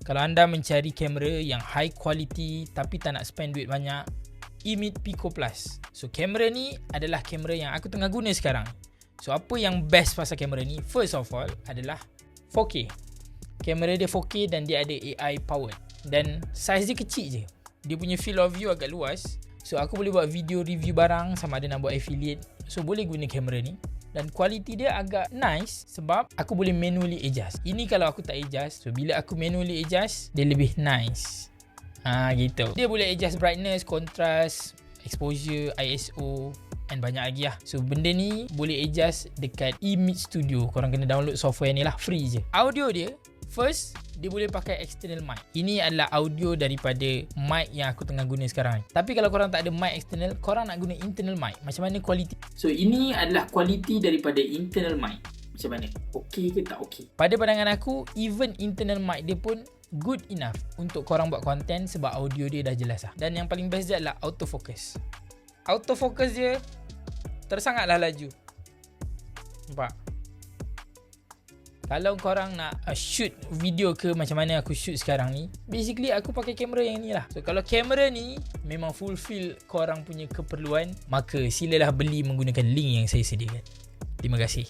Kalau anda mencari kamera yang high quality tapi tak nak spend duit banyak, Emit Pico Plus. So kamera ni adalah kamera yang aku tengah guna sekarang. So apa yang best pasal kamera ni? First of all adalah 4K. Kamera dia 4K dan dia ada AI powered. Dan size dia kecil je. Dia punya field of view agak luas. So aku boleh buat video review barang sama ada nak buat affiliate. So boleh guna kamera ni. Dan kualiti dia agak nice sebab aku boleh manually adjust. Ini kalau aku tak adjust. So bila aku manually adjust, dia lebih nice. Ha gitu. Dia boleh adjust brightness, contrast, exposure, ISO and banyak lagi lah. So benda ni boleh adjust dekat eMid Studio. Korang kena download software ni lah free je. Audio dia First, dia boleh pakai external mic. Ini adalah audio daripada mic yang aku tengah guna sekarang. Tapi kalau korang tak ada mic external, korang nak guna internal mic. Macam mana kualiti? So, ini adalah kualiti daripada internal mic. Macam mana? Okey ke tak okey? Pada pandangan aku, even internal mic dia pun good enough untuk korang buat content sebab audio dia dah jelas lah. Dan yang paling best dia adalah autofocus. Autofocus dia tersangatlah laju. Nampak? Kalau korang nak uh, shoot video ke macam mana aku shoot sekarang ni Basically aku pakai kamera yang ni lah. So kalau kamera ni memang fulfill korang punya keperluan Maka silalah beli menggunakan link yang saya sediakan. Terima kasih